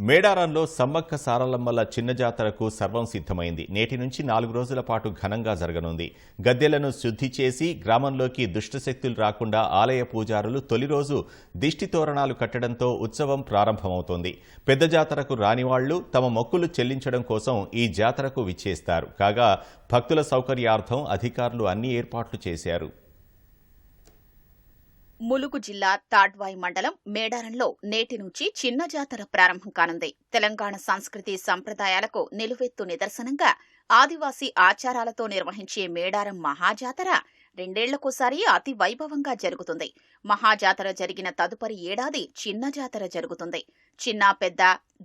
మేడారంలో సమ్మక్క సారలమ్మల చిన్న జాతరకు సర్వం సిద్ధమైంది. నేటి నుంచి నాలుగు రోజుల పాటు ఘనంగా జరగనుంది. గద్దెలను శుద్ధి చేసి గ్రామంలోకి దుష్టశక్తులు రాకుండా ఆలయ పూజారులు తొలి రోజు దిష్టి తోరణాలు కట్టడంతో ఉత్సవం ప్రారంభమవుతోంది. పెద్ద జాతరకు రానివాళ్ళు తమ మొక్కులు చెల్లించడం కోసం ఈ జాతరకు విచ్చేస్తారు. కాగా భక్తుల సౌకర్యార్థం అధికారులు అన్ని ఏర్పాట్లు చేశారు. ములుగు జిల్లా తాడ్వాయి మండలం మేడారంలో నేటి నుంచి చిన్న జాతర ప్రారంభం కానుంది. తెలంగాణ సంస్కృతి సంప్రదాయాలకు నిలువెత్తు నిదర్శనంగా ఆదివాసీ ఆచారాలతో నిర్వహించే మేడారం మహాజాతర రెండేళ్ళకోసారి అతి వైభవంగా జరుగుతుంది. మహాజాతర జరిగిన తదుపరి ఏడాది చిన్న జాతర జరుగుతుంది. చిన్న పెద్ద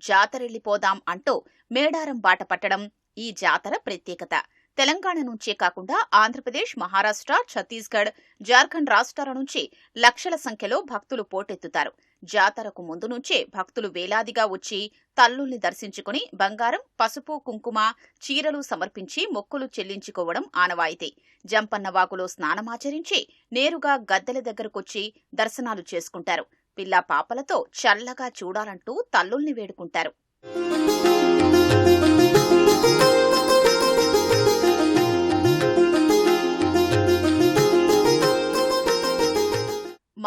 జాతరెళ్ళిపోదాం అంటూ మేడారం బాట పట్టడం ఈ జాతర ప్రత్యేకత. తెలంగాణ నుంచే కాకుండా ఆంధ్రప్రదేశ్ మహారాష్ట్ర ఛత్తీస్గఢ్ జార్ఖండ్ రాష్ట్రాల నుంచి లక్షల సంఖ్యలో భక్తులు పోటెత్తుతారు. జాతరకు ముందు నుంచే భక్తులు వేలాదిగా వచ్చి తల్లుల్ని దర్శించుకుని బంగారం పసుపు కుంకుమ చీరలు సమర్పించి మొక్కులు చెల్లించుకోవడం ఆనవాయితీ. జంపన్నవాకులో స్నానమాచరించి నేరుగా గద్దెల దగ్గరకొచ్చి దర్శనాలు చేసుకుంటారు. పిల్లా పాపలతో చల్లగా చూడాలంటూ తల్లుల్ని వేడుకుంటారు.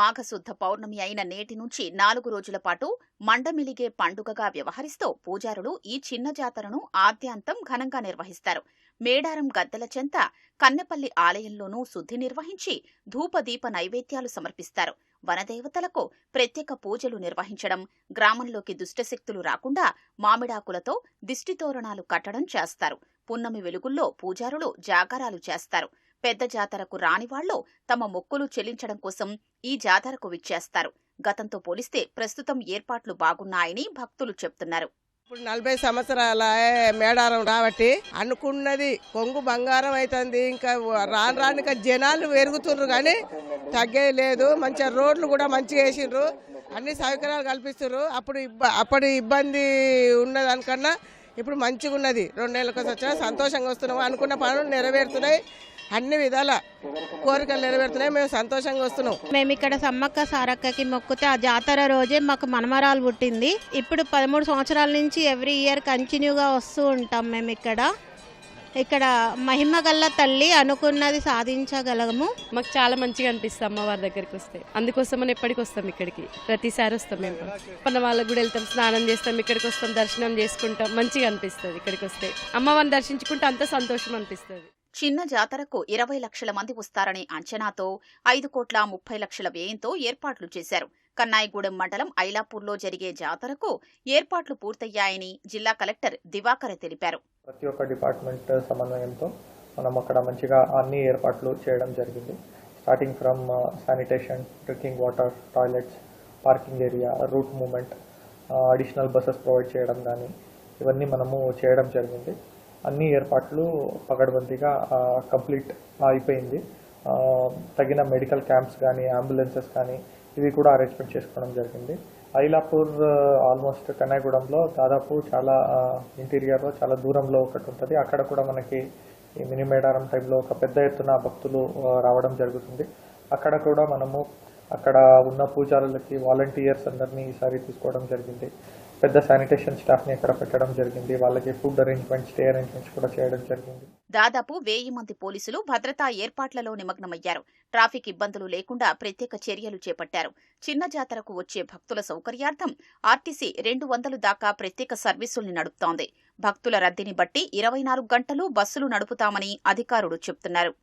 మాఘశుద్ధ పౌర్ణమి అయిన నేటి నుంచి నాలుగు రోజుల పాటు మండమిలిగే పండుగగా వ్యవహరిస్తూ పూజారులు ఈ చిన్న జాతరను ఆద్యాంతం ఘనంగా నిర్వహిస్తారు. మేడారం గద్దల చెంత కన్నెపల్లి ఆలయంలోనూ శుద్ధి నిర్వహించి ధూపదీప నైవేద్యాలు సమర్పిస్తారు. వనదేవతలకు ప్రత్యేక పూజలు నిర్వహించడం గ్రామంలోకి దుష్టశక్తులు రాకుండా మామిడాకులతో దిష్టితోరణాలు కట్టడం చేస్తారు. పున్నమి వెలుగుల్లో పూజారులు జాగారాలు చేస్తారు. పెద్ద జాతరకు రానివాళ్ళు తమ మొక్కులు చెల్లించడం కోసం ఈ జాతరకు విచ్చేస్తారు. గతంతో పోలిస్తే ప్రస్తుతం ఏర్పాట్లు బాగున్నాయని భక్తులు చెప్తున్నారు. ఇప్పుడు నలభై సంవత్సరాల మేడారం రాబట్టి అనుకున్నది కొంగు బంగారం అవుతుంది ఇంకా రాను రాను ఇంకా జనాలు పెరుగుతున్నారు కానీ తగ్గే లేదు. మంచిగా రోడ్లు కూడా మంచిగా వేసిండ్రు. అన్ని సౌకర్యాలు కల్పిస్తున్నారు. అప్పుడు ఇబ్బ అప్పటి ఇబ్బంది ఉన్నదానికన్నా ఇప్పుడు మంచిగా ఉన్నది రెండు నెలలకు వచ్చినా సంతోషంగా వస్తున్నాము అనుకున్న పనులు నెరవేరుతున్నాయి. అన్ని విధాల కోరికలు నెరవేరుతున్నాయి. మేము సంతోషంగా వస్తున్నాం. మేము ఇక్కడ సమ్మక్క సారక్కకి మొక్కితే ఆ జాతర రోజే మాకు మనమరాలు పుట్టింది. ఇప్పుడు పదమూడు సంవత్సరాల నుంచి ఎవ్రీ ఇయర్ కంటిన్యూగా వస్తూ ఉంటాం మేము ఇక్కడ. ఇక్కడ మహిమ గల్ల తల్లి అనుకున్నది సాధించగలము. మాకు చాలా మంచిగా అనిపిస్తుంది అమ్మవారి దగ్గరికి వస్తే. అందుకోసం మనం ఎప్పటికి వస్తాం ఇక్కడికి. ప్రతిసారి వస్తాం మేము. పన్న వాళ్ళకి కూడా వెళ్తాం స్నానం చేస్తాం ఇక్కడికి వస్తాం దర్శనం చేసుకుంటాం. మంచిగా అనిపిస్తుంది ఇక్కడికి వస్తే. అమ్మవారిని దర్శించుకుంటే అంత సంతోషం అనిపిస్తుంది. చిన్న జాతరకు ఇరవై లక్షల మంది వస్తారనే అంచనాతో ఐదు కోట్ల ముప్పై లక్షల వ్యయంతో ఏర్పాట్లు చేశారు. కన్నాయిగూడెం మండలం ఐలాపూర్లో జరిగే జాతరకు ఏర్పాట్లు పూర్తయ్యాయని జిల్లా కలెక్టర్ దివాకర్ తెలిపారు. ప్రతి ఒక్క డిపార్ట్మెంట్ సమన్వయంతో మనం అక్కడ మంచిగా అన్ని ఏర్పాట్లు చేయడం జరిగింది. Starting from sanitation drinking water toilets parking area route movement additional buses provide చేయడం కానీ ఇవన్నీ మనము చేయడం జరిగింది. అన్ని ఏర్పాట్లు పగడబందీగా కంప్లీట్ అయిపోయింది. తగిన మెడికల్ క్యాంప్స్ కానీ అంబులెన్సెస్ కానీ ఇవి కూడా అరేంజ్మెంట్ చేసుకోవడం జరిగింది. ఐలాపూర్ ఆల్మోస్ట్ కన్నాయగూడెంలో దాదాపు చాలా ఇంటీరియర్లో చాలా దూరంలో ఒకటి ఉంటుంది. అక్కడ కూడా మనకి ఈ మినీ మేడారం టైంలో ఒక పెద్ద ఎత్తున భక్తులు రావడం జరుగుతుంది. అక్కడ కూడా మనము అక్కడ ఉన్న పూజారులకి వాలంటీర్స్ అందరినీ ఈసారి తీసుకోవడం జరిగింది. పెద్ద శానిటేషన్ స్టాఫ్ని అక్కడ పెట్టడం జరిగింది వాళ్ళకి ఫుడ్ అరేంజ్మెంట్ స్టే అరేంజ్మెంట్స్ కూడా చేయడం జరిగింది. దాదాపు వెయ్యి మంది పోలీసులు భద్రతా ఏర్పాట్లలో నిమగ్నమయ్యారు. ట్రాఫిక్ ఇబ్బందులు లేకుండా ప్రత్యేక చర్యలు చేపట్టారు. చిన్న జాతరకు వచ్చే భక్తుల సౌకర్యార్థం ఆర్టీసీ రెండు వందలు దాకా ప్రత్యేక సర్వీసుల్ని నడుపుతోంది. భక్తుల రద్దీని బట్టి ఇరవై నాలుగు గంటలు బస్సులు నడుపుతామని అధికారులు చెప్తున్నారు.